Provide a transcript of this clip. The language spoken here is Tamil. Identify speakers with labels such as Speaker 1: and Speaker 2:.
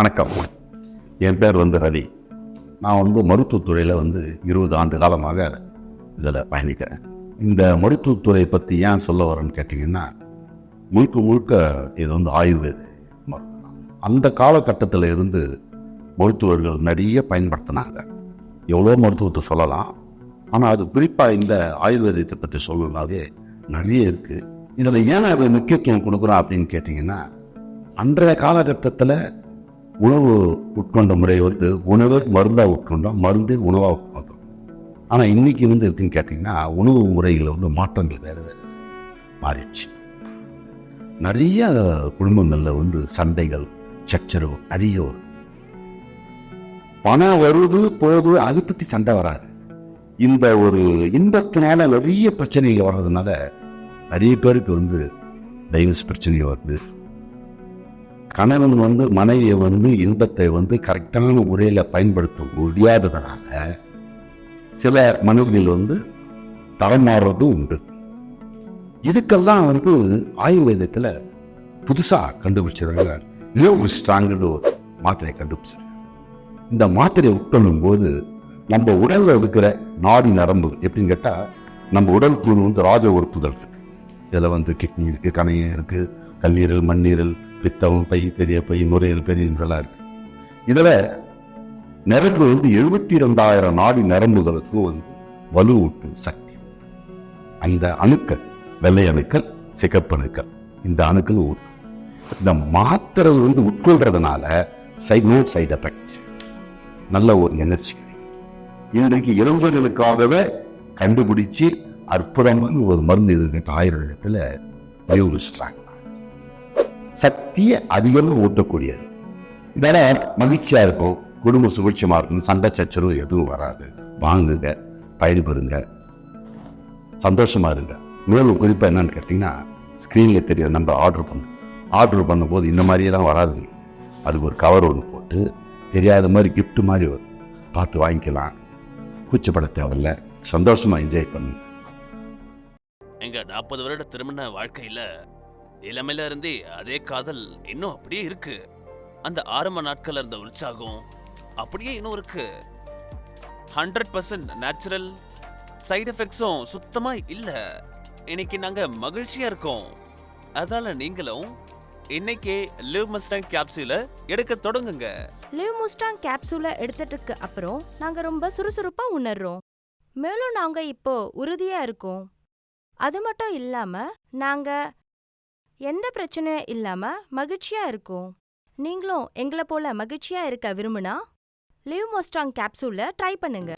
Speaker 1: வணக்கம். என் பேர் வந்து ரவி. நான் வந்து மருத்துவத்துறையில் வந்து இருபது ஆண்டு காலமாக இதில் பயணிக்கிறேன். இந்த மருத்துவத்துறை பற்றி ஏன் சொல்ல வரேன்னு கேட்டிங்கன்னா முழுக்க முழுக்க இது வந்து ஆயுர்வேத மருத்துவம் அந்த காலகட்டத்தில் இருந்து மருத்துவர்கள் நிறைய பயன்படுத்தினாங்க. எவ்வளோ மருத்துவத்தை சொல்லலாம். ஆனால் அது குறிப்பாக இந்த ஆயுர்வேதத்தை பற்றி சொல்லணும்னாவே நிறைய இருக்குது இதில் ஏன் அது முக்கியத்துவம் கொடுக்குறோம் அப்படின்னு கேட்டிங்கன்னா அன்றைய காலகட்டத்தில் உணவு உட்கொண்ட முறை வந்து உணவு மருந்தாக உட்கொண்டோம் மருந்து உணவாக உட்கொண்டோம். ஆனால் இன்னைக்கு வந்து இருக்குன்னு கேட்டிங்கன்னா உணவு முறையில் வந்து மாற்றங்கள் வேறு வேறு மாறிடுச்சு. நிறைய குடும்பங்களில் வந்து சண்டைகள் சச்சரவு அதிக வருது பணம் வருது போகுது அதை பற்றி சண்டை வராது. இந்த ஒரு இன்பத்தினால நிறைய பிரச்சனைகள் வர்றதுனால நிறைய பேருக்கு வந்து டைவர்ஸ் பிரச்சனைகள் வருது. கணவன் வந்து மனைவியை வந்து இன்பத்தை வந்து கரெக்டான முறையில் பயன்படுத்த முடியாததுனால சில மனைவிகள் வந்து தரமாறுறதும் உண்டு. இதுக்கெல்லாம் வந்து ஆயுர்வேதத்தில் புதுசாக கண்டுபிடிச்சிருக்காங்க. லிவ் ஸ்ட்ராங்குன்னு ஒரு மாத்திரையை கண்டுபிடிச்சிருக்காங்க. இந்த மாத்திரையை உட்கொள்ளும் போது நம்ம உடல்ல இருக்கிற நாடி நரம்பு எப்படின்னு கேட்டால் நம்ம உடல் கூறு வந்து ராஜ உறுப்புகள் இருக்கு. இதில் வந்து கிட்னி இருக்குது கணையம் இருக்குது கல்லீரல் மண்ணீரல் பித்தம் பை பெரிய பை நுரையீரல் பெரியலாம் இருக்கு. இதில் நரம்பு வந்து எழுபத்தி ரெண்டாயிரம் நாடி நரம்புகளுக்கும் வந்து வலுவூட்டும் சக்தி. அந்த அணுக்கள் வெள்ளை அணுக்கள் சிகப்பணுக்கள் இந்த அணுக்கள் ஊட்டும் இந்த மாத்திரை வந்து உட்கொள்றதுனால சைட் நோ சைடு எஃபெக்ட். நல்ல ஒரு எனர்ஜி இன்றைக்கு இளைஞர்களுக்காகவே கண்டுபிடிச்சு அற்புதமான ஒரு மருந்து இது ஆயிரம் இடத்துல உபயோகிச்சிட்டாங்க சக்தியை அதிகமாக ஊட்டக்கூடியது. இதெல்லாம் மகிழ்ச்சியாக இருக்கும் குடும்ப சுபிட்சமாக இருக்கும் சண்டை சச்சரவு எதுவும் வராது. வாங்குங்க பயன்பெறுங்க சந்தோஷமா இருங்க. மேலும் குறிப்பாக என்னன்னு கேட்டிங்கன்னா ஸ்க்ரீனில் தெரியும் நம்ம ஆர்டர் பண்ணும் ஆர்டர் பண்ணும்போது இந்த மாதிரியெல்லாம் வராது அதுக்கு ஒரு கவர் ஒன்று போட்டு தெரியாத மாதிரி கிஃப்ட் மாதிரி வரும். பார்த்து வாங்கிக்கலாம். கூச்சப்பட தேவையில்ல. சந்தோஷமாக என்ஜாய் பண்ணுங்க
Speaker 2: எங்கள் நாற்பது வருட திருமண வாழ்க்கையில் இளமையில இருந்தே அதே காதல் இன்னும் அப்படியே இருக்கு. அந்த ஆரம்ப நாட்கள்ல இருந்த உற்சாகம் அப்படியே இன்னும் இருக்கு. Hundred percent natural. சைடு எஃபெக்ட்ஸும் சுத்தமா இல்ல. இன்னைக்கு நாங்க மகிழ்ச்சியா இருக்கோம். அதனால நீங்களும் இன்னைக்கே லிவ் மஸ்டாங் கேப்சூல எடுக்க தொடங்குங்க.
Speaker 3: லிவ் முஸ்டாங் கேப்சூலை எடுத்துட்டுக்கு அப்புறம் நாங்க ரொம்ப சுறுசுறுப்பா உணர்றோம். மேலும் நாங்க இப்போ உறுதியா இருக்கோம். அது மட்டும் இல்லாம நாங்க எந்த பிரச்சனையும் இல்லாம மகிழ்ச்சியா இருக்கும். நீங்களும் எங்களை போல மகிழ்ச்சியா இருக்க விரும்புனா லிவ் மோஸ்ட்ராங் கேப்சூலில் ட்ரை பண்ணுங்க.